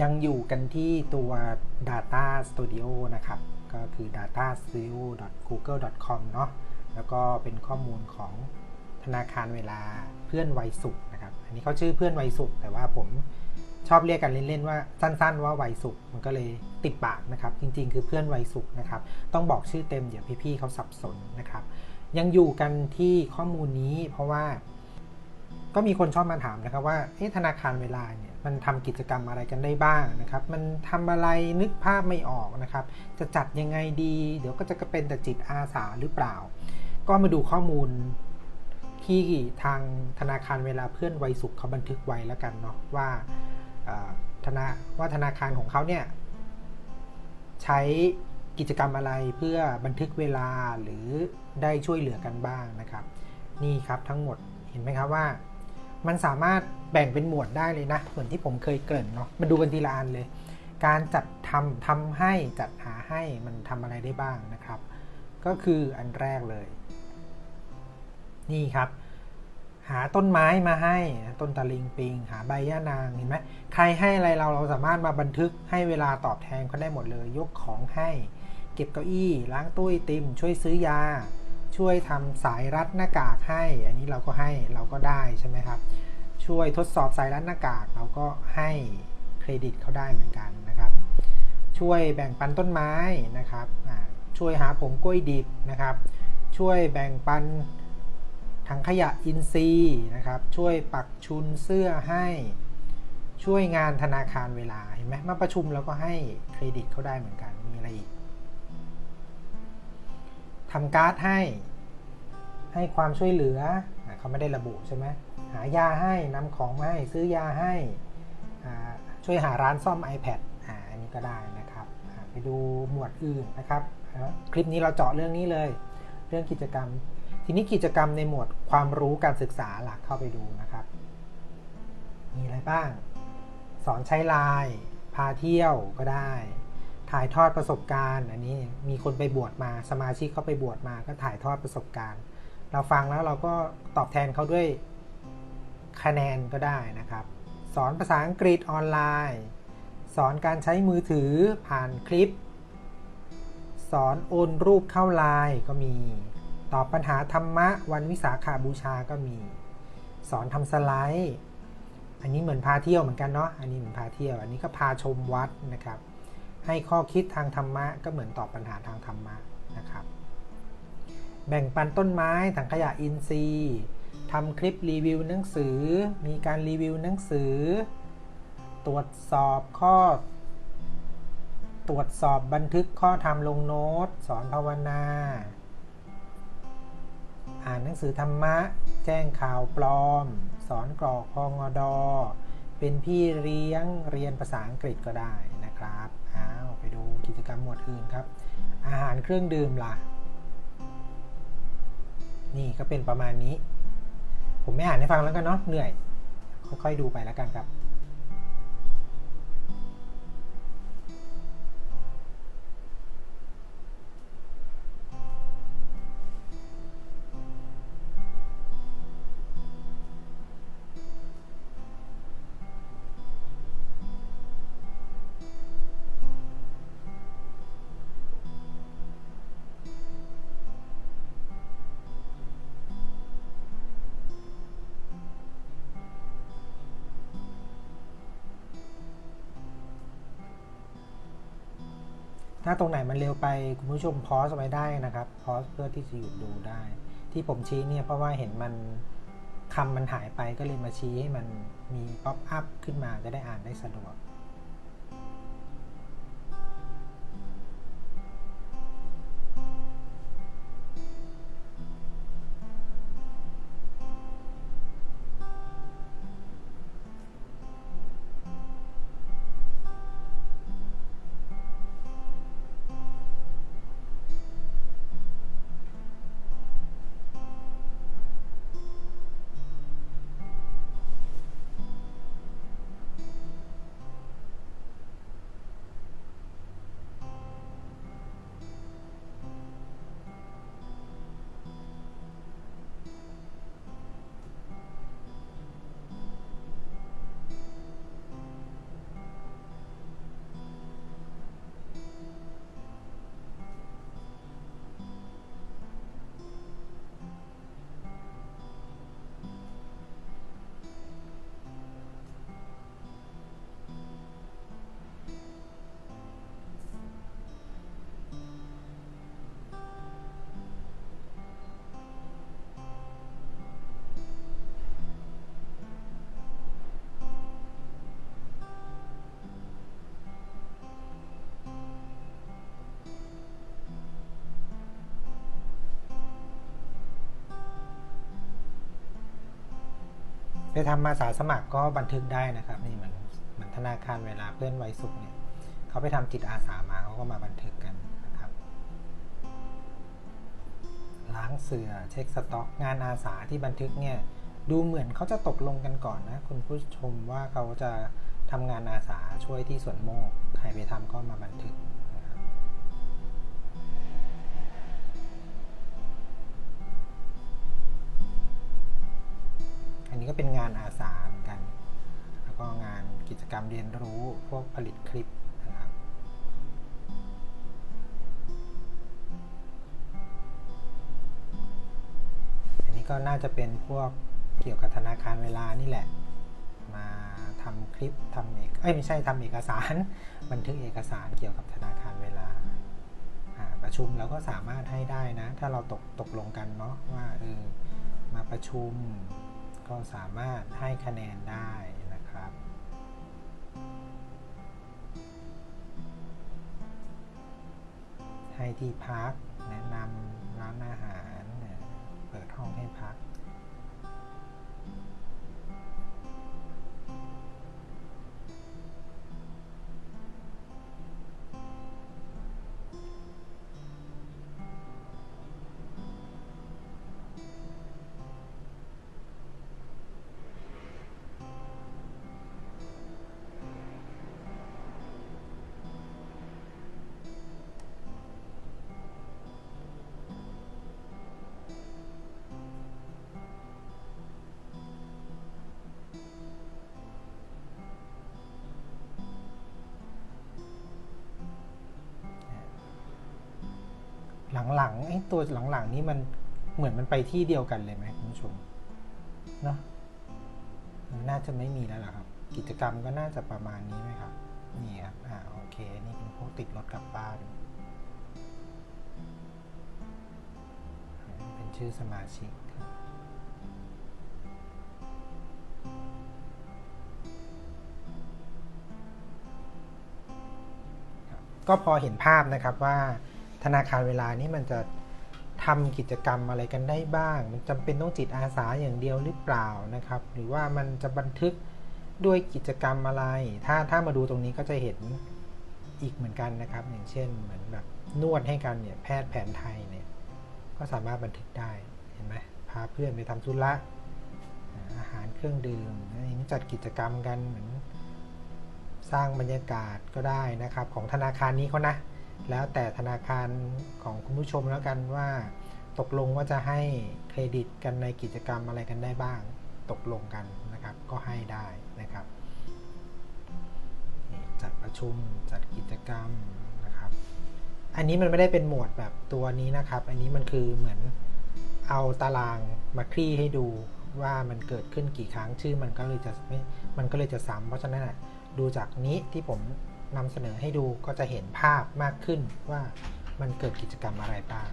ยังอยู่กันที่ตัว Data Studio นะครับ ก็คือ datastudio.google.com เนาะแล้วก็เป็นข้อมูลของธนาคารเวลาเพื่อนวัยสุขนะครับ อันนี้เขาชื่อเพื่อนวัยสุข แต่ว่าผมชอบเรียกกันเล่นๆว่าสั้นๆว่าวัยสุข มันก็เลยติดปากนะครับ จริงๆ คือเพื่อนวัยสุขนะครับ ต้องบอกชื่อเต็มเดี๋ยวพี่ๆเขาสับสนนะครับ ยังอยู่กันที่ข้อมูลนี้เพราะว่า ก็มีคนชอบมาถามนะครับว่าธนาคารเวลาเนี่ย มันทำกิจกรรมอะไรกันได้บ้างนะครับ มันทำอะไรนึกภาพไม่ออกนะครับ จะจัดยังไงดี เดี๋ยวก็จะเป็นแต่จิตอาสาหรือเปล่า ก็มาดูข้อมูลที่ทางธนาคารเวลาเพื่อนวัยสุขเขาบันทึกไว้แล้วกันเนาะว่าธนาว่าธนาคารของเขาเนี่ยใช้กิจกรรมอะไรเพื่อบันทึกเวลาหรือได้ช่วยเหลือกันบ้างนะครับ นี่ครับทั้งหมดเห็นไหมครับว่า มันสามารถแบ่งเป็นหมวดได้เลยนะ เหมือนที่ผมเคยเกริ่นเนาะมาดูกันทีละอันเลย การจัดทำทำให้จัดหาให้มันทำอะไรได้บ้างนะครับ ก็คืออันแรกเลย นี่ครับ หาต้นไม้มาให้ต้นตะลิงปิง หาใบย่านางเห็นไหมใครให้อะไรเราเราสามารถมาบันทึกให้เวลาตอบแทนเขาได้หมดเลย ยกของให้ เก็บเก้าอี้ ล้างตู้ไอติม ช่วยซื้อยา ช่วยทำสายรัดหน้ากากให้ อันนี้เราก็ให้เราก็ได้ใช่ไหมครับ ช่วยทดสอบสายรัดหน้ากากเราก็ให้เครดิตเขาได้เหมือนกันนะครับ ช่วยแบ่งปันต้นไม้นะครับ ช่วยหาผงกล้วยดิบนะครับ ช่วยแบ่งปันถังขยะอินทรีย์นะครับ ช่วยปักชุนเสื้อให้ ช่วยงานธนาคารเวลาเห็นไหมมาประชุมแล้วก็ให้เครดิตเขาได้เหมือนกัน มีอะไรอีก ทำการ์ดให้ ให้ความช่วยเหลือเขาไม่ได้ระบุใช่ไหมหายาให้นำของมาให้ซื้อยาให้ช่วยหาร้านซ่อม iPad อันนี้ก็ได้นะครับ ไปดูหมวดอื่นนะครับ คลิปนี้เราเจาะเรื่องนี้เลย เรื่องกิจกรรม ทีนี้กิจกรรมในหมวดความรู้การศึกษาหลักเข้าไปดูนะครับ มีอะไรบ้าง สอนใช้ไลน์พาเที่ยวก็ได้ ถ่ายทอดประสบการณ์ อันนี้มีคนไปบวชมาสมาชิกเขาไปบวชมาก็ถ่ายทอดประสบการณ์ เราฟังแล้วเราก็ตอบแทนเขาด้วยคะแนนก็ได้นะครับ สอนภาษาอังกฤษออนไลน์ สอนการใช้มือถือผ่านคลิป สอนโอนรูปเข้าไลน์ก็มี ตอบปัญหาธรรมะวันวิสาขาบูชาก็มี สอนทำสไลด์ อันนี้เหมือนพาเที่ยวเหมือนกันเนาะอันนี้เหมือนพาเที่ยว อันนี้ก็พาชมวัดนะครับ ให้ข้อคิดทางธรรมะก็เหมือนตอบปัญหาทางธรรมะนะครับ แบ่งปันต้นไม้ถังขยะอินทรีย์ทำคลิปรีวิวหนังสือ มีการรีวิวหนังสือ ตรวจสอบข้อ ตรวจสอบบันทึกข้อธรรมลงโน้ต สอนภาวนา อ่านหนังสือธรรมะ แจ้งข่าวปลอม สอนกรอกพองอดอ เป็นพี่เลี้ยงเรียนภาษาอังกฤษก็ได้นะครับ กิจกรรมหมวดอื่นครับ อาหารเครื่องดื่มล่ะ นี่ก็เป็นประมาณนี้ ผมไม่อ่านให้ฟังแล้วกันเนาะเหนื่อย ค่อยๆดูไปแล้วกันครับ ถ้าตรงไหนมันเร็วไปคุณผู้ชมพอสไว้ได้นะครับพอสเพื่อที่จะหยุดดูได้ ที่ผมชี้เนี่ยเพราะว่าเห็นมันคำมันหายไปก็เลยมาชี้ให้มันมีป๊อปอัพขึ้นมาจะได้อ่านได้สะดวก ทำมาสาสมัครก็บันทึกได้นะครับนี่เหมือนมือนธนาคารเวลาเพื่อนไวยสุขเนี่ยเขาไปทำจิตอาสามาเขาก็มาบันทึกกันนะครับ ล้างเสือเช็คสต็อก งานอาสาที่บันทึกเนี่ยดูเหมือนเขาจะตกลงกันก่อนนะคุณผู้ชมว่าเขาจะทำงานอาสาช่วยที่สวนโมกใครไปทำก็มาบันทึก นี้ก็เป็นงานอาสาเหมือนกัน แล้วก็งานกิจกรรมเรียนรู้พวกผลิตคลิปนะครับอันนี้ก็น่าจะเป็นพวกเกี่ยวกับธนาคารเวลานี่แหละ มาทำคลิปทำเอกเอ้ยไม่ใช่ทำเอกสาร บันทึกเอกสารเกี่ยวกับธนาคารเวลาอ่าประชุมเราก็สามารถให้ได้นะ ถ้าเราตกตกลงกันเนาะว่าเออมาประชุม ก็สามารถให้คะแนนได้นะครับ ให้ที่พักแนะนำร้านอาหารเนี่ยเปิดห้องให้พัก หลังๆไอ้ตัวหลังๆนี้มันเหมือนมันไปที่เดียวกันเลยไหมคุณผู้ชมเนาะมันน่าจะไม่มีแล้วล่ะครับ กิจกรรมก็น่าจะประมาณนี้ไหมครับนี่ครับอ่าโอเค นี่เป็นพวกติดรถกลับบ้าน เป็นชื่อสมาชิกครับก็พอเห็นภาพนะครับว่า ธนาคารเวลานี้มันจะทำกิจกรรมอะไรกันได้บ้าง มันจำเป็นต้องจิตอาสาอย่างเดียวหรือเปล่านะครับ หรือว่ามันจะบันทึกด้วยกิจกรรมอะไร ถ้าถ้ามาดูตรงนี้ก็จะเห็นอีกเหมือนกันนะครับ อย่างเช่นเหมือนแบบนวดให้กันเนี่ยแพทย์แผนไทยเนี่ยก็สามารถบันทึกได้เห็นไหมพาเพื่อนไปทำธุระอาอาหารเครื่องดื่มนนี้จัดกิจกรรมกันเหมือนสร้างบรรยากาศก็ได้นะครับ ของธนาคารนี้เขานะ แล้วแต่ธนาคารของคุณผู้ชมแล้วกันว่า ตกลงว่าจะให้เครดิตกันในกิจกรรมอะไรกันได้บ้าง ตกลงกันนะครับ ก็ให้ได้นะครับ จัดประชุมจัดกิจกรรมนะครับ อันนี้มันไม่ได้เป็นหมวดแบบตัวนี้นะครับ อันนี้มันคือเหมือนเอาตารางมาคลี่ให้ดูว่ามันเกิดขึ้นกี่ครั้งชื่อมันก็เลยจะไม่มันก็เลยจะซ้ำเพราะฉะนั้นนะดูจากนี้ที่ผม นำเสนอให้ดูก็จะเห็นภาพมากขึ้นว่ามันเกิดกิจกรรมอะไรบ้าง